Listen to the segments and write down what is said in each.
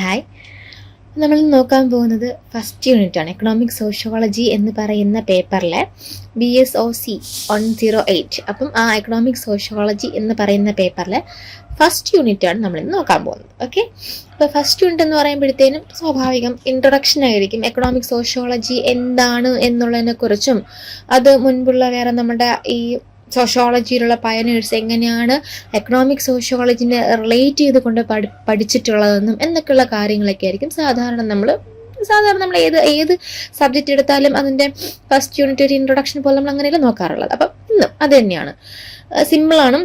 Hi നമ്മൾ നോക്കാൻ പോകുന്നത് ഫസ്റ്റ് യൂണിറ്റ് ആണ്. എക്കണോമിക് സോഷ്യോളജി എന്ന് പറയുന്ന പേപ്പറിലെ B S O C one zero eight അപ്പം ആ എക്കണോമിക് സോഷ്യോളജി എന്ന് പറയുന്ന പേപ്പറിലെ ഫസ്റ്റ് യൂണിറ്റ് ആണ് നമ്മൾ ഇന്ന് നോക്കാൻ പോകുന്നത്. ഓക്കെ അപ്പോൾ ഫസ്റ്റ് യൂണിറ്റ് എന്ന് പറയുമ്പോഴത്തേനും സ്വാഭാവികം ഇൻട്രൊഡക്ഷൻ ആയിരിക്കും. എക്കണോമിക് സോഷ്യോളജി എന്താണ് എന്നുള്ളതിനെക്കുറിച്ചും അത് മുൻപുള്ള വേറെ നമ്മുടെ ഈ സോഷ്യോളജിയിലുള്ള പയനേഴ്സ് എങ്ങനെയാണ് എക്കണോമിക് സോഷ്യോളജിനെ റിലേറ്റ് ചെയ്തുകൊണ്ട് പഠി പഠിച്ചിട്ടുള്ളതെന്നും എന്നൊക്കെയുള്ള കാര്യങ്ങളൊക്കെ ആയിരിക്കും. സാധാരണ നമ്മൾ സാധാരണ നമ്മൾ ഏത് ഏത് സബ്ജക്റ്റ് എടുത്താലും അതിന്റെ ഫസ്റ്റ് യൂണിറ്റ് ഒരു ഇൻട്രൊഡക്ഷൻ പോലെ നമ്മൾ അങ്ങനെയല്ല നോക്കാറുള്ളത്. അപ്പം ഇന്നും അത് തന്നെയാണ്. സിമ്പിളാണ്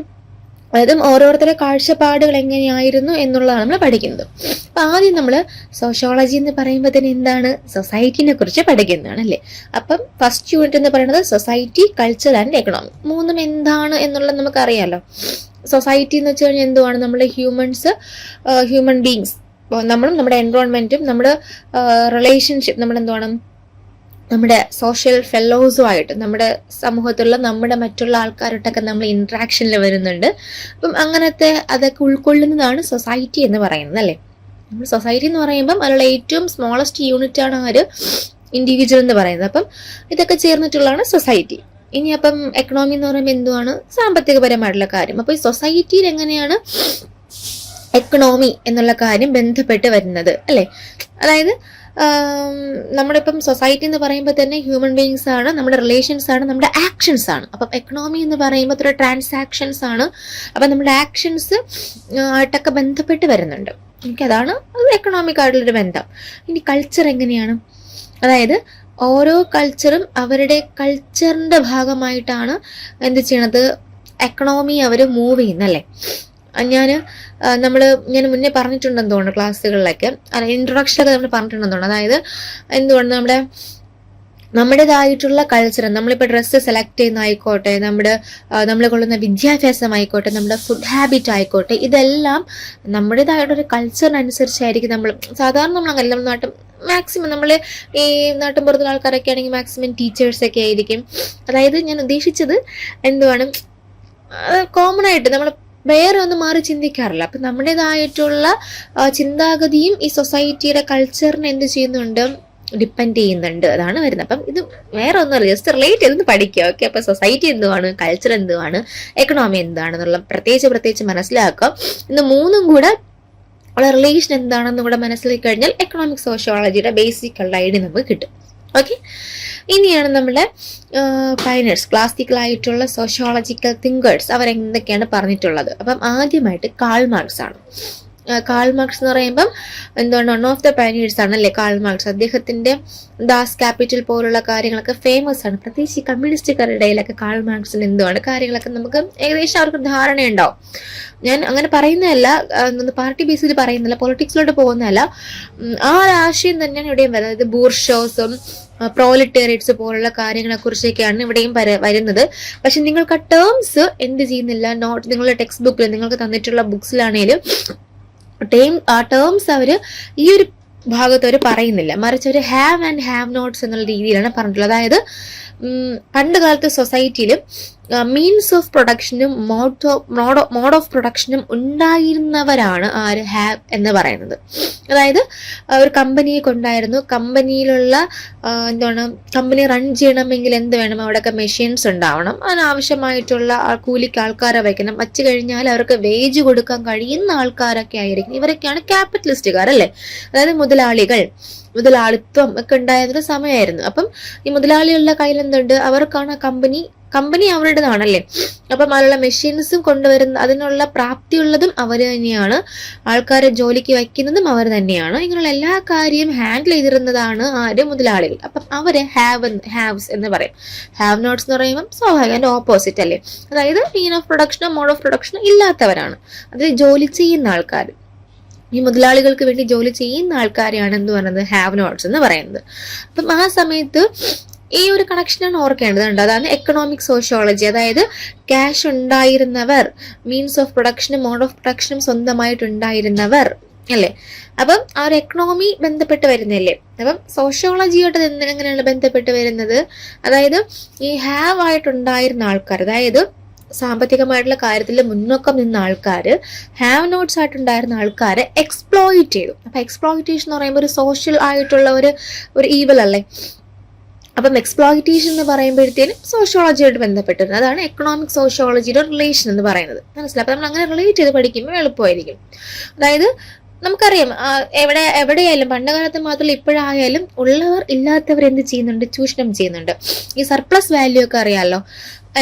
അതായത് ഓരോരുത്തരുടെ കാഴ്ചപ്പാടുകൾ എങ്ങനെയായിരുന്നു എന്നുള്ളതാണ് നമ്മൾ പഠിക്കുന്നത്. അപ്പം ആദ്യം നമ്മൾ സോഷ്യോളജി എന്ന് പറയുമ്പോൾ തന്നെ എന്താണ്? സൊസൈറ്റിനെ കുറിച്ച് പഠിക്കുന്നതാണ് അല്ലേ? അപ്പം ഫസ്റ്റ് യൂണിറ്റ് എന്ന് പറയുന്നത് സൊസൈറ്റി കൾച്ചർ ആൻഡ് എക്കണോമി മൂന്നും എന്താണ് എന്നുള്ളത് നമുക്ക് അറിയാലോ സൊസൈറ്റി എന്ന് വെച്ച് കഴിഞ്ഞാൽ എന്തുവാണ്? നമ്മുടെ ഹ്യൂമൻസ് ഹ്യൂമൻ ബീങ്സ് നമ്മളും നമ്മുടെ എൻവോൺമെന്റും നമ്മുടെ റിലേഷൻഷിപ്പ് നമ്മുടെ എന്തുവാണ് നമ്മുടെ സോഷ്യൽ ഫെല്ലോസുമായിട്ട് നമ്മുടെ സമൂഹത്തിലുള്ള നമ്മുടെ മറ്റുള്ള ആൾക്കാരോട്ടൊക്കെ നമ്മൾ ഇൻട്രാക്ഷനിൽ വരുന്നുണ്ട്. അപ്പം അങ്ങനത്തെ അതൊക്കെ ഉൾക്കൊള്ളുന്നതാണ് സൊസൈറ്റി എന്ന് പറയുന്നത് അല്ലേ? നമ്മൾ സൊസൈറ്റി എന്ന് പറയുമ്പം അതിലുള്ള ഏറ്റവും സ്മോളസ്റ്റ് യൂണിറ്റ് ആണ് ഒരു ഇൻഡിവിജ്വൽ എന്ന് പറയുന്നത്. അപ്പം ഇതൊക്കെ ചേർന്നിട്ടുള്ളതാണ് സൊസൈറ്റി ഇനി അപ്പം എക്കണോമി എന്ന് പറയുമ്പോൾ എന്തുവാണ്? സാമ്പത്തികപരമായിട്ടുള്ള കാര്യം. അപ്പോൾ ഈ സൊസൈറ്റിയിൽ എങ്ങനെയാണ് എക്കണോമി എന്നുള്ള കാര്യം ബന്ധപ്പെട്ട് വരുന്നത് അല്ലേ? അതായത് നമ്മളിപ്പം സൊസൈറ്റി എന്ന് പറയുമ്പോൾ തന്നെ ഹ്യൂമൻ ബീങ്സ് ആണ് നമ്മുടെ റിലേഷൻസ് ആണ് നമ്മുടെ ആക്ഷൻസ് ആണ്. അപ്പം എക്കണോമി എന്ന് പറയുമ്പോൾ ഒരു ട്രാൻസാക്ഷൻസ് ആണ്. അപ്പം നമ്മുടെ ആക്ഷൻസ് ആയിട്ടൊക്കെ ബന്ധപ്പെട്ട് വരുന്നുണ്ട്. എനിക്കതാണ് എക്കണോമിക് ആയിട്ടുള്ളൊരു ബന്ധം. ഇനി കൾച്ചർ എങ്ങനെയാണ്? അതായത് ഓരോ കൾച്ചറും അവരുടെ കൾച്ചറിന്റെ ഭാഗമായിട്ടാണ് എന്ത് ചെയ്യണത്? എക്കണോമി അവർ മൂവ് ചെയ്യുന്നല്ലേ ഞാൻ നമ്മൾ ഞാൻ മുന്നേ പറഞ്ഞിട്ടുണ്ടെന്ന് തോന്നുന്നു ക്ലാസ്സുകളിലൊക്കെ. അല്ല ഇൻട്രൊഡക്ഷനൊക്കെ നമ്മൾ പറഞ്ഞിട്ടുണ്ടെന്ന് തോന്നുന്നു. അതായത് എന്തുകൊണ്ട് നമ്മുടെ നമ്മുടേതായിട്ടുള്ള കൾച്ചർ നമ്മളിപ്പോൾ ഡ്രസ്സ് സെലക്ട് ചെയ്യുന്ന ആയിക്കോട്ടെ നമ്മുടെ നമ്മൾ കൊള്ളുന്ന വിദ്യാഭ്യാസം ആയിക്കോട്ടെ നമ്മുടെ ഫുഡ് ഹാബിറ്റ് ആയിക്കോട്ടെ ഇതെല്ലാം നമ്മുടേതായിട്ടൊരു കൾച്ചറിനനുസരിച്ചായിരിക്കും നമ്മൾ സാധാരണ നമ്മൾ അങ്ങനെ നമ്മുടെ നാട്ടിൽ മാക്സിമം നമ്മൾ ഈ നാട്ടിൻ പുറത്തുള്ള ആൾക്കാരൊക്കെ ആണെങ്കിൽ മാക്സിമം ടീച്ചേഴ്സൊക്കെ ആയിരിക്കും. അതായത് ഞാൻ ഉദ്ദേശിച്ചത് എന്തുവാണ് കോമൺ ആയിട്ട് നമ്മൾ വേറെ ഒന്നും മാറി ചിന്തിക്കാറില്ല. അപ്പം നമ്മുടേതായിട്ടുള്ള ചിന്താഗതിയും ഈ സൊസൈറ്റിയുടെ കൾച്ചറിനെ എന്ത് ചെയ്യുന്നുണ്ട്? ഡിപ്പെൻഡ് ചെയ്യുന്നുണ്ട്. അതാണ് വരുന്നത്. അപ്പം ഇത് വേറെ ഒന്നുമല്ല ജസ്റ്റ് റിലേറ്റ് ചെയ്ത് പഠിക്കുക. ഓക്കെ? അപ്പം സൊസൈറ്റി എന്തുവാണ്? കൾച്ചർ എന്തുവാണ്? എക്കണോമി എന്താണെന്നുള്ള പ്രത്യേകിച്ച് പ്രത്യേകിച്ച് മനസ്സിലാക്കുക. ഇന്ന് മൂന്നും കൂടെ ഉള്ള റിലേഷൻ എന്താണെന്ന് കൂടെ മനസ്സിലാക്കി കഴിഞ്ഞാൽ എക്കണോമിക് സോഷ്യോളജിയുടെ ബേസിക് ഉള്ള ഐഡിയ നമുക്ക് കിട്ടും. ഓക്കെ? ഇനിയാണ് നമ്മുടെ പൈനേഴ്സ് ക്ലാസിക്കലായിട്ടുള്ള സോഷ്യോളജിക്കൽ തിങ്കേഴ്സ് അവരെന്തൊക്കെയാണ് പറഞ്ഞിട്ടുള്ളത്. അപ്പം ആദ്യമായിട്ട് കാൾ മാർക്സ് ആണ് കാൾ മാർക്സ് എന്ന് പറയുമ്പം എന്താണ് വൺ ഓഫ് ദ പൈനേഴ്സ് ആണ് കാൾ മാർക്സ് അദ്ദേഹത്തിന്റെ ദാസ് ക്യാപിറ്റൽ പോലുള്ള കാര്യങ്ങളൊക്കെ ഫേമസ് ആണ്. പ്രത്യേകിച്ച് കമ്മ്യൂണിസ്റ്റുകാരുടെ ഇടയിലൊക്കെ കാൾ മാർക്സിന് എന്തുവാണ് കാര്യങ്ങളൊക്കെ നമുക്ക് ഏകദേശം അവർക്ക് ധാരണയുണ്ടാവും. ഞാൻ അങ്ങനെ പറയുന്നതല്ല പാർട്ടി ബേസിൽ പറയുന്നില്ല പൊളിറ്റിക്സിലോട്ട് പോകുന്നതല്ല. ആ ആശയം തന്നെയാണ് ഇവിടെയും വരുന്നത്. അതായത് ബൂർഷോസും പ്രോലിറ്റേറിയറ്റ്സ് പോലുള്ള കാര്യങ്ങളെ കുറിച്ചൊക്കെയാണ് ഇവിടെയും വരുന്നത്. പക്ഷെ നിങ്ങൾക്ക് ആ ടേംസ് എന്ത് ചെയ്യുന്നില്ല നോട്ട് നിങ്ങളുടെ ടെക്സ്റ്റ് ബുക്കിൽ നിങ്ങൾക്ക് തന്നിട്ടുള്ള ബുക്സിലാണേലും ടേം ടേംസ് അവർ ഈ ഒരു ഭാഗത്ത് അവർ പറയുന്നില്ല. മറിച്ച് അവർ ഹാവ് ആൻഡ് ഹാവ് നോട്ട്സ് എന്നുള്ള രീതിയിലാണ് പറഞ്ഞിട്ടുള്ളത്. അതായത് പണ്ട് കാലത്തെ സൊസൈറ്റിയിൽ മീൻസ് ഓഫ് പ്രൊഡക്ഷനും മോഡ് മോഡ് മോഡ് ഓഫ് പ്രൊഡക്ഷനും ഉണ്ടായിരുന്നവരാണ് ആര്? ഹാവ് എന്ന് പറയുന്നത്. അതായത് ഒരു കമ്പനിയെ കൊണ്ടായിരുന്നു കമ്പനിയിലുള്ള എന്താണ് കമ്പനി റൺ ചെയ്യണമെങ്കിൽ എന്ത് വേണം? അവിടെയൊക്കെ മെഷീൻസ് ഉണ്ടാവണം. അതിനാവശ്യമായിട്ടുള്ള കൂലിക്ക് ആൾക്കാരെ വയ്ക്കണം. വച്ചു കഴിഞ്ഞാൽ അവർക്ക് വേജ് കൊടുക്കാൻ കഴിയുന്ന ആൾക്കാരൊക്കെ ആയിരിക്കും. ഇവരൊക്കെയാണ് ക്യാപിറ്റലിസ്റ്റുകാർ അല്ലേ അതായത് മുതലാളികൾ. മുതലാളിത്വം ഒക്കെ ഉണ്ടായിരുന്ന സമയമായിരുന്നു അപ്പം ഈ മുതലാളികളുടെ കയ്യിൽ എന്തുണ്ട്? അവർക്കാണ് കമ്പനി കമ്പനി അവരുടേതാണല്ലേ? അപ്പം അതിലുള്ള മെഷീൻസും കൊണ്ടുവരുന്ന അതിനുള്ള പ്രാപ്തി ഉള്ളതും അവർ തന്നെയാണ്. ആൾക്കാരെ ജോലിക്ക് വയ്ക്കുന്നതും അവർ തന്നെയാണ്. ഇങ്ങനെയുള്ള എല്ലാ കാര്യവും ഹാൻഡിൽ ചെയ്തിരുന്നതാണ് ആര്? മുതലാളികൾ. അപ്പം അവരെ ഹാവ് ഹാവ്സ് എന്ന് പറയും. ഹാവ് നോട്ട്സ് എന്ന് പറയുമ്പോൾ സ്വാഭാവികം അതിന്റെ ഓപ്പോസിറ്റ് അല്ലേ? അതായത് മീൻ ഓഫ് പ്രൊഡക്ഷനോ മോഡ് ഓഫ് പ്രൊഡക്ഷനോ ഇല്ലാത്തവരാണ്. അതിൽ ജോലി ചെയ്യുന്ന ആൾക്കാർ ഈ മുതലാളികൾക്ക് വേണ്ടി ജോലി ചെയ്യുന്ന ആൾക്കാരെയാണ് എന്ന് പറയുന്നത് ഹാവ് നോട്ട്സ് എന്ന് പറയുന്നത്. അപ്പം ആ സമയത്ത് ഈ ഒരു കണക്ഷനാണ് ഓർക്കേണ്ടതുണ്ട് അതാണ് എക്കണോമിക് സോഷ്യോളജി അതായത് ക്യാഷ് ഉണ്ടായിരുന്നവർ മീൻസ് ഓഫ് പ്രൊഡക്ഷനും മോഡ് ഓഫ് പ്രൊഡക്ഷനും സ്വന്തമായിട്ടുണ്ടായിരുന്നവർ അല്ലേ? അപ്പം ആ ഒരു എക്കണോമി ബന്ധപ്പെട്ട് വരുന്നല്ലേ അപ്പം സോഷ്യോളജിയോട്ട് എങ്ങനെയാണ് ബന്ധപ്പെട്ട് വരുന്നത്? അതായത് ഈ ഹാവ് ആയിട്ടുണ്ടായിരുന്ന ആൾക്കാർ അതായത് സാമ്പത്തികമായിട്ടുള്ള കാര്യത്തിൽ മുന്നോക്കം നിന്ന ആൾക്കാർ ഹാവ് നോട്ട്സ് ആയിട്ടുണ്ടായിരുന്ന ആൾക്കാരെ എക്സ്പ്ലോയിറ്റ് ചെയ്തു. അപ്പം എക്സ്പ്ലോയിറ്റേഷൻ എന്ന് പറയുമ്പോൾ ഒരു സോഷ്യൽ ആയിട്ടുള്ള ഒരു ഒരു ഈവൽ അല്ലേ? അപ്പം എക്സ്പ്ലോയിറ്റേഷൻ എന്ന് പറയുമ്പോഴത്തേനും സോഷ്യോളജിയായിട്ട് ബന്ധപ്പെട്ടിരുന്നത് അതാണ് എക്കണോമിക് സോഷ്യോളജിയുടെ റിലേഷൻ എന്ന് പറയുന്നത്. മനസ്സിലായി? അപ്പം നമ്മൾ അങ്ങനെ റിലേറ്റ് ചെയ്ത് പഠിക്കുമ്പോൾ എളുപ്പമായിരിക്കും. അതായത് നമുക്കറിയാം എവിടെ എവിടെയായാലും പണ്ട് കാലത്ത് മാത്രമല്ല ഇപ്പോഴായാലും ഉള്ളവർ ഇല്ലാത്തവർ എന്ത് ചെയ്യുന്നുണ്ട്? ചൂഷണം ചെയ്യുന്നുണ്ട്. ഈ സർപ്ലസ് വാല്യൂ ഒക്കെ അറിയാമല്ലോ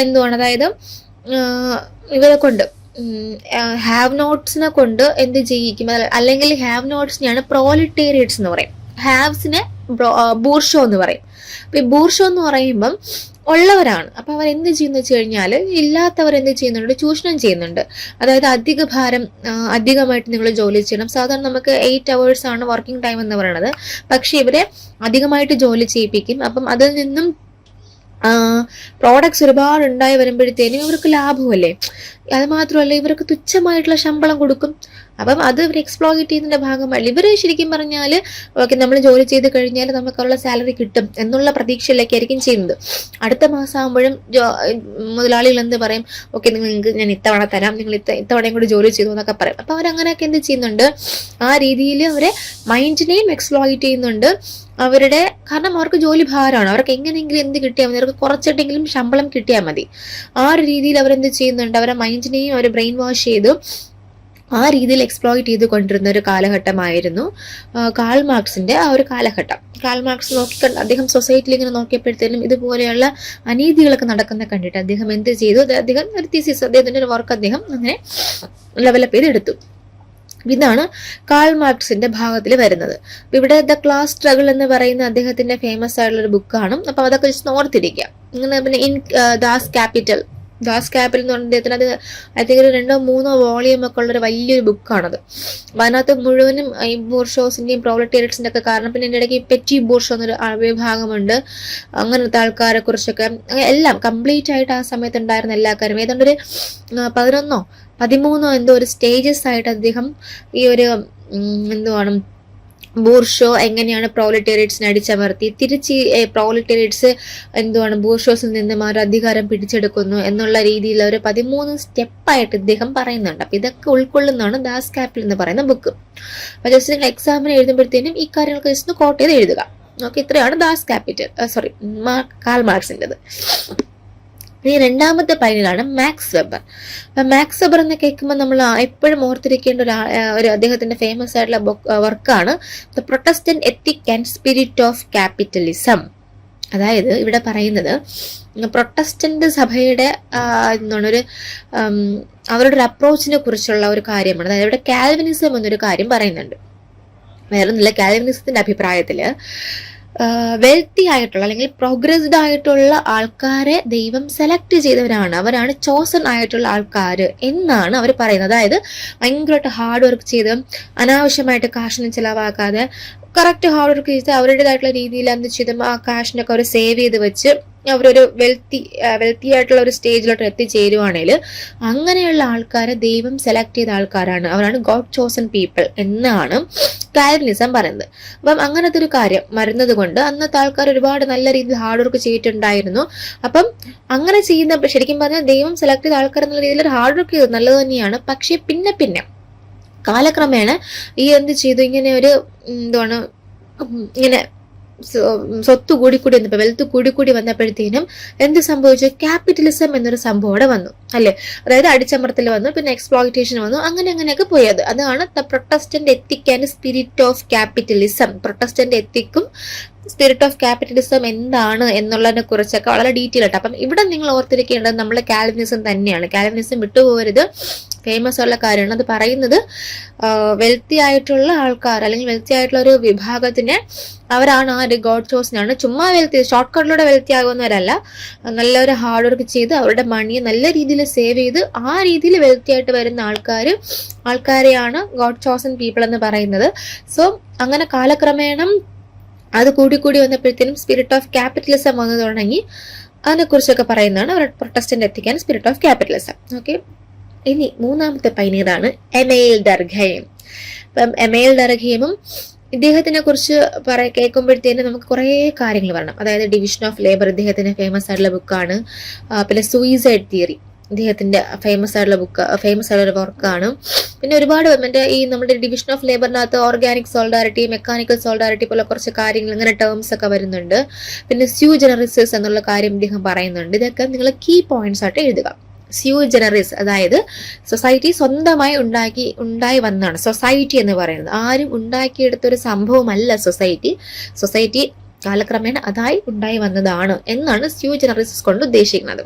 എന്തുവാണ്? അതായത് ഇവരെ കൊണ്ട്. ഹാവ് നോട്ട്സിനെ കൊണ്ട് എന്ത് ചെയ്യിക്കും? അല്ല- അല്ലെങ്കിൽ ഹാവ് നോട്ട്സിനെയാണ് പ്രോലിറ്റേറിയറ്റ്സ് എന്ന് പറയും. ഹാവ്സിനെ ബൂർഷോ എന്ന് പറയും. അപ്പൊ ഈ ബൂർഷോ എന്ന് പറയുമ്പം ഉള്ളവരാണ്. അപ്പൊ അവർ എന്ത് ചെയ്യുന്നു വെച്ച് കഴിഞ്ഞാൽ ഇല്ലാത്തവർ എന്ത് ചെയ്യുന്നുണ്ട്? ചൂഷണം ചെയ്യുന്നുണ്ട്. അതായത് അധിക ഭാരം അധികമായിട്ട് നിങ്ങൾ ജോലി ചെയ്യണം. സാധാരണ നമുക്ക് എയ്റ്റ് അവേഴ്സ് ആണ് വർക്കിംഗ് ടൈം എന്ന് പറയുന്നത് പക്ഷെ ഇവരെ അധികമായിട്ട് ജോലി ചെയ്യിപ്പിക്കും. അപ്പം അതിൽ നിന്നും പ്രോഡക്ട്സ് ഒരുപാട് ഉണ്ടായി വരുമ്പോഴത്തേനും ഇവർക്ക് ലാഭമല്ലേ? അത് മാത്രമല്ല ഇവർക്ക് തുച്ഛമായിട്ടുള്ള ശമ്പളം കൊടുക്കും. അപ്പം അത് ഇവർ എക്സ്പ്ലോയിറ്റ് ചെയ്യുന്നതിന്റെ ഭാഗമല്ല ഇവർ ശരിക്കും പറഞ്ഞാൽ ഓക്കെ നമ്മൾ ജോലി ചെയ്ത് കഴിഞ്ഞാൽ നമുക്കുള്ള സാലറി കിട്ടും എന്നുള്ള പ്രതീക്ഷയിലേക്കായിരിക്കും ചെയ്യുന്നത്. അടുത്ത മാസം ആകുമ്പോഴും മുതലാളികൾ എന്ത് പറയും? ഓക്കെ നിങ്ങൾക്ക് ഞാൻ ഇത്തവണ തരാം നിങ്ങൾ ഇത്ത ഇത്തവണയും കൂടി ജോലി ചെയ്തു എന്നൊക്കെ പറയും. അപ്പം അവരങ്ങനെയൊക്കെ എന്ത് ചെയ്യുന്നുണ്ട്? ആ രീതിയിൽ അവരെ മൈൻഡിനെയും എക്സ്പ്ലോയിറ്റ് ചെയ്യുന്നുണ്ട്. അവരുടെ കാരണം അവർക്ക് ജോലി ഭാരമാണ്. അവർക്ക് എങ്ങനെയെങ്കിലും എന്ത് കിട്ടിയാൽ മതി. അവർക്ക് കുറച്ചിട്ടെങ്കിലും ശമ്പളം കിട്ടിയാൽ മതി. ആ ഒരു രീതിയിൽ അവരെന്ത് ചെയ്യുന്നുണ്ട്? അവരുടെ മൈൻഡിനെയും അവർ ബ്രെയിൻ വാഷ് ചെയ്തു ആ രീതിയിൽ എക്സ്പ്ലോയിറ്റ് ചെയ്ത് കൊണ്ടിരുന്ന ഒരു കാലഘട്ടമായിരുന്നു കാൾ മാർക്സിന്റെ ആ ഒരു കാലഘട്ടം. കാൾ മാർക്സ് നോക്കി അദ്ദേഹം സൊസൈറ്റിയിൽ ഇങ്ങനെ നോക്കിയപ്പോഴത്തേനും ഇതുപോലെയുള്ള അനീതികളൊക്കെ നടക്കുന്ന കണ്ടിട്ട് അദ്ദേഹം എന്ത് ചെയ്തു? അദ്ദേഹം ഒരു തീസിസ് അദ്ദേഹത്തിന്റെ ഒരു വർക്ക് അദ്ദേഹം അങ്ങനെ ഡെവലപ്പ് ചെയ്തെടുത്തു. ഇതാണ് കാൾ മാർക്സിന്റെ ഭാഗത്തിൽ വരുന്നത്. അപ്പൊ ഇവിടെ ദ ക്ലാസ് സ്ട്രഗിൾ എന്ന് പറയുന്ന അദ്ദേഹത്തിന്റെ ഫേമസ് ആയിട്ടുള്ള ഒരു ബുക്കാണ് അപ്പൊ അതൊക്കെ ജസ്റ്റ് ഓർത്തിരിക്കുക. ഇങ്ങനെ പിന്നെ in Das Kapital. Das Kapital എന്ന് പറഞ്ഞ അദ്ദേഹത്തിന് ഐ തിങ്ക് ഒരു രണ്ടോ മൂന്നോ വോളിയം ഒക്കെ ഉള്ള ഒരു വലിയൊരു ബുക്കാണത് അപ്പൊ അതിനകത്ത് മുഴുവനും ഈ ബോർഷോസിന്റെയും പ്രോളറ്റേറിയറ്റ്സിന്റെ ഒക്കെ കാരണം പിന്നെ എന്റെ ഇടയ്ക്ക് പെറ്റി ബൂർഷോ എന്നൊരു വിഭാഗമുണ്ട് അങ്ങനത്തെ ആൾക്കാരെ കുറിച്ചൊക്കെ. എല്ലാം കംപ്ലീറ്റ് ആയിട്ട് ആ സമയത്ത് ഉണ്ടായിരുന്ന എല്ലാ കാര്യം ഏതാണ്ട് ഒരു പതിനൊന്നോ പതിമൂന്നോ എന്തോ ഒരു സ്റ്റേജസ് ആയിട്ട് അദ്ദേഹം ഈ ഒരു എന്തുവാണ് ബൂർഷോ എങ്ങനെയാണ് പ്രോലിറ്റേറിയറ്റ്സിനെ അടിച്ചമർത്തി തിരിച്ച് പ്രോലിറ്റേറിയറ്റ്സ് എന്തുവാണ് ബൂർഷോസിൽ നിന്ന് മാറി അധികാരം പിടിച്ചെടുക്കുന്നു എന്നുള്ള രീതിയിൽ ഒരു പതിമൂന്ന് സ്റ്റെപ്പായിട്ട് ഇദ്ദേഹം പറയുന്നുണ്ട്. അപ്പൊ ഇതൊക്കെ ഉൾക്കൊള്ളുന്നതാണ് ദാസ് കാപ്പിൽ എന്ന് പറയുന്ന ബുക്ക്. അപ്പൊ ജസ്റ്റ് നിങ്ങൾ എക്സാമിന് എഴുതുമ്പോഴത്തേനും ഈ കാര്യങ്ങളൊക്കെ ജസ്റ്റ് കോട്ട് ചെയ്ത് എഴുതുക. ഓക്കെ ഇത്രയാണ് ദാസ് ക്യാപിറ്റൽ സോറി കാൽ മാർക്സിന്റെത്. ഇനി രണ്ടാമത്തെ പൈനലാണ് മാക്സ് വെബർ. അപ്പൊ മാക്സ് വെബർ എന്ന് കേൾക്കുമ്പോൾ നമ്മൾ എപ്പോഴും ഓർത്തിരിക്കേണ്ട ഒരു ഒരു അദ്ദേഹത്തിന്റെ ഫേമസ് ആയിട്ടുള്ള വർക്കാണ് the Protestant ethic and spirit of capitalism അതായത് ഇവിടെ പറയുന്നത് പ്രൊട്ടസ്റ്റന്റ് സഭയുടെ എന്താണ് ഒരു അവരുടെ ഒരു അപ്രോച്ചിനെ കുറിച്ചുള്ള ഒരു കാര്യമാണ്. അതായത് ഇവിടെ കാൽവിനിസം എന്നൊരു കാര്യം പറയുന്നുണ്ട്. വേറെ ഒന്നുമില്ല കാൽവിനിസത്തിന്റെ അഭിപ്രായത്തിൽ വെൽത്തി ആയിട്ടുള്ള അല്ലെങ്കിൽ പ്രോഗ്രസ്ഡ് ആയിട്ടുള്ള ആൾക്കാരെ ദൈവം സെലക്ട് ചെയ്തവരാണ്. അവരാണ് ചോസൺ ആയിട്ടുള്ള ആൾക്കാർ എന്നാണ് അവർ പറയുന്നത്. അതായത് ഭയങ്കരമായിട്ട് ഹാർഡ് വർക്ക് ചെയ്ത് അനാവശ്യമായിട്ട് കാശിന് ചിലവാക്കാതെ കറക്റ്റ് ഹാർഡ് വർക്ക് ചെയ്ത് അവരുടേതായിട്ടുള്ള രീതിയിൽ എന്ത് ചെയ്തും ആ കാഷിനൊക്കെ അവർ സേവ് ചെയ്ത് വെച്ച് അവരൊരു വെൽത്തി വെൽത്തി ആയിട്ടുള്ള ഒരു സ്റ്റേജിലോട്ട് എത്തിച്ചേരുവാണെങ്കിൽ അങ്ങനെയുള്ള ആൾക്കാരെ ദൈവം സെലക്ട് ചെയ്ത ആൾക്കാരാണ്. അവരാണ് ഗോഡ് ചോസൺ പീപ്പിൾ എന്നാണ് കാൽവിനിസം പറയുന്നത്. അപ്പം അങ്ങനത്തെ ഒരു കാര്യം വരുന്നത് കൊണ്ട് അന്നത്തെ ആൾക്കാർ ഒരുപാട് നല്ല രീതിയിൽ ഹാർഡ് വർക്ക് ചെയ്തിട്ടുണ്ടായിരുന്നു. അപ്പം അങ്ങനെ ചെയ്യുന്ന ശരിക്കും പറഞ്ഞാൽ ദൈവം സെലക്ട് ചെയ്ത ആൾക്കാർ എന്നുള്ള രീതിയിൽ ഹാർഡ് വർക്ക് ചെയ്തത് നല്ലത് തന്നെയാണ്. പക്ഷേ പിന്നെ പിന്നെ കാലക്രമേണ ഈ എന്ത് ചെയ്തു? ഇങ്ങനെ ഒരു എന്താണ് ഇങ്ങനെ സ്വ- സ്വത്ത് കൂടിക്കൂടി വന്നപ്പോൾ വെൽത്ത് കൂടിക്കൂടി വന്നപ്പോഴത്തേനും എന്ത് സംഭവിച്ചു? ക്യാപിറ്റലിസം എന്നൊരു സംഭവം അവിടെ വന്നു അല്ലെ? അതായത് അടിച്ചമർത്തൽ വന്നു പിന്നെ എക്സ്പ്ലോയിറ്റേഷൻ വന്നു അങ്ങനെ അങ്ങനെയൊക്കെ പോയത്. അതാണ് the Protestant ethic spirit of capitalism Protestant എത്തിക്കും സ്പിരിറ്റ് ഓഫ് ക്യാപിറ്റലിസം എന്താണ് എന്നുള്ളതിനെ കുറിച്ചൊക്കെ വളരെ ഡീറ്റെയിൽ ആയിട്ട്. അപ്പം ഇവിടെ നിങ്ങൾ ഓർത്തിരിക്കേണ്ടത് നമ്മൾ കാൽവിനിസം തന്നെയാണ്. കാൽവിനിസം വിട്ടുപോകരുത്. ഫേമസ് ഉള്ള കാര്യമാണ്. അത് പറയുന്നത് വെൽത്തി ആയിട്ടുള്ള ആൾക്കാർ അല്ലെങ്കിൽ വെൽത്തി ആയിട്ടുള്ള ഒരു വിഭാഗത്തിനെ അവരാണ് ആ ഒരു ഗോഡ് ചോസിനാണ് ചുമ്മാ വെൽത്തി ഷോർട്ട് കട്ടിലൂടെ വെൽത്തി ആകുന്നവരല്ല. നല്ലൊരു ഹാർഡ് വർക്ക് ചെയ്ത് അവരുടെ മണിയെ നല്ല രീതിയിൽ സേവ് ചെയ്ത് ആ രീതിയിൽ വെൽത്തി ആയിട്ട് വരുന്ന ആൾക്കാർ ആൾക്കാരെയാണ് ഗോഡ് ചോസൻ പീപ്പിൾ എന്ന് പറയുന്നത്. സോ അങ്ങനെ കാലക്രമേണം അത് കൂടിക്കൂടി വന്നപ്പോഴത്തേനും സ്പിരിറ്റ് ഓഫ് ക്യാപിറ്റലിസം വന്നു തുടങ്ങി. അതിനെക്കുറിച്ചൊക്കെ പറയുന്നതാണ് അവർ പ്രൊട്ടസ്റ്റന്റ് എത്തിക്കാൻ സ്പിരിറ്റ് ഓഫ് ക്യാപിറ്റലിസം ഓക്കെ ഇനി മൂന്നാമത്തെ പൈനീറാണ് എമയിൽ ദർഘയം. അപ്പം എമയിൽ ദർഘയമും ഇദ്ദേഹത്തിനെ കുറിച്ച് പറ കേൾക്കുമ്പോഴത്തേന് നമുക്ക് കുറേ കാര്യങ്ങൾ പറയണം അതായത് ഡിവിഷൻ ഓഫ് ലേബർ ഇദ്ദേഹത്തിന്റെ ഫേമസ് ആയിട്ടുള്ള ബുക്കാണ് പിന്നെ സൂയിസൈഡ് തിയറി ഇദ്ദേഹത്തിന്റെ ഫേമസ് ആയിട്ടുള്ള ബുക്ക് ഫേമസ് ആയിട്ടുള്ള വർക്കാണ് പിന്നെ ഒരുപാട് മറ്റേ ഈ നമ്മുടെ ഡിവിഷൻ ഓഫ് ലേബറിനകത്ത് ഓർഗാനിക് സോൾഡാരിറ്റി മെക്കാനിക്കൽ സോൾഡാരിറ്റി പോലെ കുറച്ച് കാര്യങ്ങൾ ഇങ്ങനെ ടേംസ് ഒക്കെ വരുന്നുണ്ട്. പിന്നെ സ്യൂ ജനറിസസ് എന്നുള്ള കാര്യം ഇദ്ദേഹം പറയുന്നുണ്ട്. ഇതൊക്കെ നിങ്ങൾ കീ പോയിന്റ്സ് ആയിട്ട് എഴുതുക. സ്യൂ ജനറീസ് അതായത് സൊസൈറ്റി സ്വന്തമായി ഉണ്ടാക്കി ഉണ്ടായി വന്നതാണ്. സൊസൈറ്റി എന്ന് പറയുന്നത്. ആരും ഉണ്ടാക്കിയെടുത്ത ഒരു സംഭവമല്ല സൊസൈറ്റി സൊസൈറ്റി കാലക്രമേണ അതായി ഉണ്ടായി വന്നതാണ് എന്നാണ് സ്യൂ ജനറീസസ് കൊണ്ട് ഉദ്ദേശിക്കുന്നത്.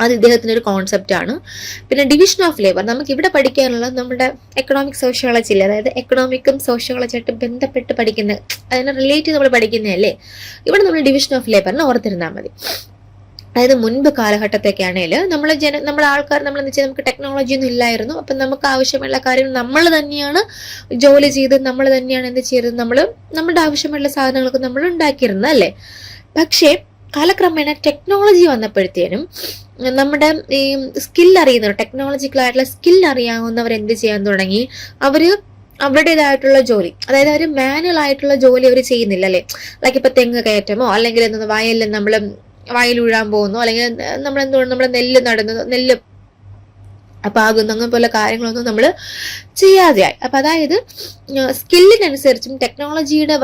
അത് ഇദ്ദേഹത്തിന്റെ ഒരു കോൺസെപ്റ്റ് ആണ്. പിന്നെ ഡിവിഷൻ ഓഫ് ലേബർ നമുക്ക് ഇവിടെ പഠിക്കാനുള്ളത് നമ്മുടെ എക്കണോമിക് സോഷ്യോളജിയിൽ അതായത് എക്കണോമിക്കും സോഷ്യോളജിയായിട്ട് ബന്ധപ്പെട്ട് പഠിക്കുന്ന അതിനെ റിലേറ്റ് നമ്മൾ പഠിക്കുന്നതല്ലേ? ഇവിടെ നമ്മൾ ഡിവിഷൻ ഓഫ് ലേബറിനെ ഓർത്തിരുന്നാൽ മതി. അതായത് മുൻപ് കാലഘട്ടത്തൊക്കെയാണെങ്കിൽ നമ്മൾ ജന നമ്മുടെ ആൾക്കാർ നമ്മൾ എന്ന് വെച്ചാൽ നമുക്ക് ടെക്നോളജി ഒന്നും ഇല്ലായിരുന്നു. അപ്പം നമുക്ക് ആവശ്യമുള്ള കാര്യം നമ്മൾ തന്നെയാണ് ജോലി ചെയ്ത് നമ്മൾ തന്നെയാണ് എന്ത് ചെയ്തത്? നമ്മൾ നമ്മുടെ ആവശ്യമുള്ള സാധനങ്ങളൊക്കെ നമ്മൾ ഉണ്ടാക്കിയിരുന്നത് അല്ലേ? പക്ഷേ കാലക്രമേണ ടെക്നോളജി വന്നപ്പോഴത്തേനും നമ്മുടെ ഈ സ്കിൽ അറിയുന്നവർ ടെക്നോളജിക്കൽ ആയിട്ടുള്ള സ്കിൽ അറിയാവുന്നവർ എന്ത് ചെയ്യാൻ തുടങ്ങി? അവർ അവരുടേതായിട്ടുള്ള ജോലി അതായത് അവർ മാനുവൽ ആയിട്ടുള്ള ജോലി അവർ ചെയ്യുന്നില്ല അല്ലേ? ലൈക്ക് ഇപ്പൊ തെങ്ങ് കയറ്റമോ? അല്ലെങ്കിൽ വയലിൽ നമ്മൾ വയലുഴാൻ പോകുന്നു. അല്ലെങ്കിൽ നമ്മൾ എന്തുകൊണ്ട് നമ്മുടെ നെല്ല് നടുന്നത് നെല്ല് പാകുന്നു അങ്ങനെ പോലെ കാര്യങ്ങളൊന്നും നമ്മൾ ചെയ്യാതെയായി. അപ്പൊ അതായത് സ്കില്ലിനനുസരിച്ചും ടെക്നോളജിയുടെ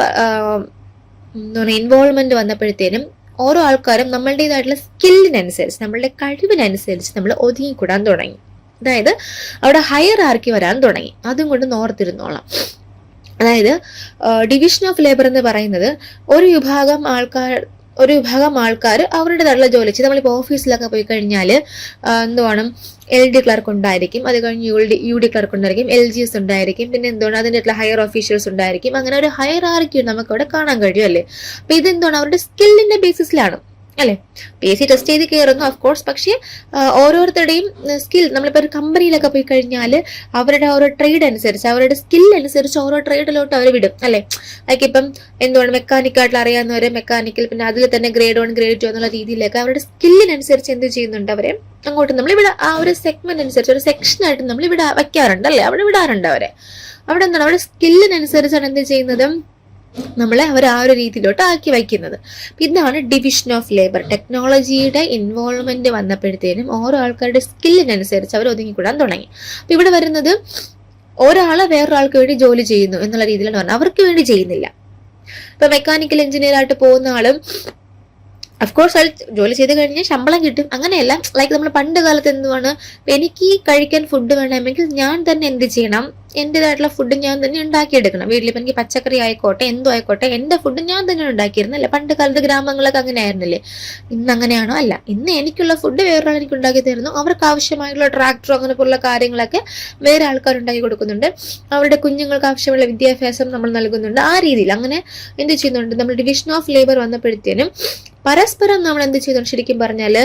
എന്താ പറയുക ഇൻവോൾവ്മെന്റ് വന്നപ്പോഴത്തേനും ഓരോ ആൾക്കാരും നമ്മളുടേതായിട്ടുള്ള സ്കില്ലിനനുസരിച്ച് നമ്മളുടെ കഴിവിനനുസരിച്ച് നമ്മൾ ഒതുങ്ങിക്കൂടാൻ തുടങ്ങി. അതായത് അവിടെ ഹയർ ആർക്കി വരാൻ തുടങ്ങി. അതും കൊണ്ട് നോർത്തിരുന്നോളാം. അതായത് ഡിവിഷൻ ഓഫ് ലേബർ എന്ന് പറയുന്നത് ഒരു വിഭാഗം ആൾക്കാർ ഒരു വിഭാഗം ആൾക്കാർ അവരുടേതായിട്ടുള്ള ജോലി ചെയ്ത് നമ്മളിപ്പോൾ ഓഫീസിലൊക്കെ പോയി കഴിഞ്ഞാൽ എന്തുവാണ് എൽ ഡി ക്ലർക്ക് ഉണ്ടായിരിക്കും. അത് കഴിഞ്ഞ് U D U D clerk ഉണ്ടായിരിക്കും. എൽ ജി എസ് ഉണ്ടായിരിക്കും. പിന്നെ എന്തുകൊണ്ട് അതിന്റെ ഹയർ ഓഫീഷ്യൽസ് ഉണ്ടായിരിക്കും. അങ്ങനെ ഒരു ഹയർ ആർക്കും നമുക്ക് അവിടെ കാണാൻ കഴിയും അല്ലേ? അപ്പൊ ഇതെന്താണ് അവരുടെ സ്കില്ലിന്റെ ബേസിസിലാണ് അല്ലെ? പി എസ് സി ടെസ്റ്റ് ചെയ്ത് കയറുന്നു ഓഫ് കോഴ്സ് പക്ഷേ ഓരോരുത്തരുടെയും സ്കിൽ നമ്മളിപ്പോൾ ഒരു കമ്പനിയിലൊക്കെ പോയി കഴിഞ്ഞാൽ അവരുടെ ഓരോ ട്രേഡ് അനുസരിച്ച് അവരുടെ സ്കിൽ അനുസരിച്ച് ഓരോ ട്രേഡിലോട്ട് അവർ വിടും അല്ലേ? ലൈക്ക് ഇപ്പം എന്തുകൊണ്ട് മെക്കാനിക്കായിട്ട് അറിയാവുന്നവരെ മെക്കാനിക്കൽ പിന്നെ അതിൽ തന്നെ ഗ്രേഡ് വൺ ഗ്രേഡ് ടു എന്നുള്ള രീതിയിലേക്ക് അവരുടെ സ്കില്ലിനനുസരിച്ച് എന്ത് ചെയ്യുന്നുണ്ട് അവരെ? അങ്ങോട്ട് നമ്മൾ ഇവിടെ ആ ഒരു സെഗ്മെന്റ് അനുസരിച്ച് ഒരു സെക്ഷൻ ആയിട്ട് നമ്മൾ ഇവിടെ വയ്ക്കാറുണ്ട് അല്ലേ? അവിടെ വിടാറുണ്ട് അവരെ. അവിടെ എന്താണ്? അവരുടെ സ്കില്ലിനനുസരിച്ചാണ് എന്ത് ചെയ്യുന്നത്? നമ്മളെ അവർ ആ ഒരു രീതിയിലോട്ട് ആക്കി വയ്ക്കുന്നത്. ഇതാണ് ഡിവിഷൻ ഓഫ് ലേബർ ടെക്നോളജിയുടെ ഇൻവോൾവ്മെന്റ് വന്നപ്പോഴത്തേനും ഓരോ ആൾക്കാരുടെ സ്കില്ലിനനുസരിച്ച് അവർ ഒതുങ്ങിക്കൂടാൻ തുടങ്ങി. അപ്പൊ ഇവിടെ വരുന്നത് ഒരാളെ വേറൊരാൾക്ക് വേണ്ടി ജോലി ചെയ്യുന്നു എന്നുള്ള രീതിയിലാണ് പറഞ്ഞത്. അവർക്ക് വേണ്ടി ചെയ്യുന്നില്ല. ഇപ്പൊ മെക്കാനിക്കൽ എഞ്ചിനീയർ ആയിട്ട് പോകുന്ന ആളും അഫ്കോഴ്സ് അത് ജോലി ചെയ്ത് കഴിഞ്ഞാൽ ശമ്പളം കിട്ടും. അങ്ങനെയല്ല ലൈക്ക് നമ്മൾ പണ്ട് കാലത്ത് എന്തുവാണ് എനിക്ക് കഴിക്കാൻ ഫുഡ് വേണമെങ്കിൽ ഞാൻ തന്നെ എന്ത് ചെയ്യണം? എന്റെതായിട്ടുള്ള ഫുഡ് ഞാൻ തന്നെ ഉണ്ടാക്കിയെടുക്കണം. വീട്ടിലിപ്പോൾ എനിക്ക് പച്ചക്കറി ആയിക്കോട്ടെ എന്തോ ആയിക്കോട്ടെ എന്റെ ഫുഡ് ഞാൻ തന്നെ ഉണ്ടാക്കിയിരുന്നല്ലേ? പണ്ട് കാലത്ത് ഗ്രാമങ്ങളൊക്കെ അങ്ങനെ ആയിരുന്നില്ലേ ഇന്ന് അങ്ങനെയാണോ? അല്ല. ഇന്ന് എനിക്കുള്ള ഫുഡ് വേറൊരാൾ എനിക്ക് ഉണ്ടാക്കി തരുന്നു. അവർക്ക് ആവശ്യമായിട്ടുള്ള ട്രാക്ടറോ അങ്ങനെ പോലുള്ള കാര്യങ്ങളൊക്കെ വേറെ ആൾക്കാർ ഉണ്ടാക്കി കൊടുക്കുന്നുണ്ട്. അവരുടെ കുഞ്ഞുങ്ങൾക്ക് ആവശ്യമുള്ള വിദ്യാഭ്യാസം നമ്മൾ നൽകുന്നുണ്ട്. ആ രീതിയിൽ അങ്ങനെ എന്ത് ചെയ്യുന്നുണ്ട്? നമ്മൾ ഡിവിഷൻ ഓഫ് ലേബർ വന്നപ്പോഴത്തേനും പരസ്പരം നമ്മൾ എന്ത് ചെയ്തു? ശരിക്കും പറഞ്ഞാൽ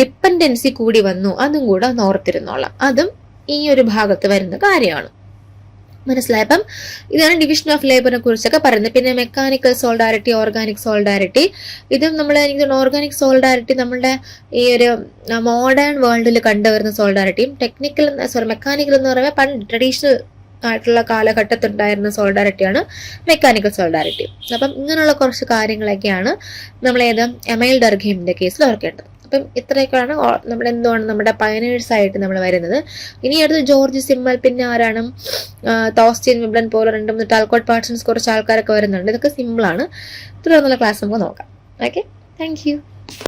ഡിപ്പെൻഡൻസി കൂടി വന്നു. അതും കൂടെ ഓർത്തിരുന്നോളാം. അതും ഈ ഒരു ഭാഗത്ത് വരുന്ന കാര്യമാണ്. മനസ്സിലായപ്പം ഇതാണ് ഡിവിഷൻ ഓഫ് ലേബറിനെ കുറിച്ചൊക്കെ പറയുന്നത്. പിന്നെ മെക്കാനിക്കൽ സോൾഡാരിറ്റി ഓർഗാനിക് സോൾഡാരിറ്റി ഇതും നമ്മൾ എനിക്ക് ഓർഗാനിക് സോൾഡാരിറ്റി നമ്മുടെ ഈ ഒരു മോഡേൺ വേൾഡിൽ കണ്ടുവരുന്ന സോൾഡാരിറ്റിയും ടെക്നിക്കൽ സോറി മെക്കാനിക്കൽ എന്ന് പറയുമ്പോൾ പണ്ട് ട്രഡീഷണൽ ആയിട്ടുള്ള കാലഘട്ടത്തുണ്ടായിരുന്ന സോൾഡാരിറ്റിയാണ് മെക്കാനിക്കൽ സോൾഡാരിറ്റി അപ്പം ഇങ്ങനെയുള്ള കുറച്ച് കാര്യങ്ങളൊക്കെയാണ് നമ്മൾ ഏത് എമൈൽ ഡർഗീമിന്റെ കേസിൽ ഓർക്കേണ്ടത്. അപ്പം ഇത്രയൊക്കെയാണ് നമ്മുടെ എന്തുവാണ് നമ്മുടെ പയനേഴ്സ് ആയിട്ട് നമ്മൾ വരുന്നത്. ഇനി അടുത്ത് ജോർജ് സിമ്മൽ പിന്നെ ആരാണ്? തോസ്റ്റിൻ വിബ്ലൻ പോലെ രണ്ട് ടാൽക്കോട്ട് പാർട്സൺസ് കുറച്ച് ആൾക്കാരൊക്കെ വരുന്നുണ്ട്. ഇതൊക്കെ സിമ്പിളാണ് തുടർന്നുള്ള ക്ലാസ് നമുക്ക് നോക്കാം. Okay thank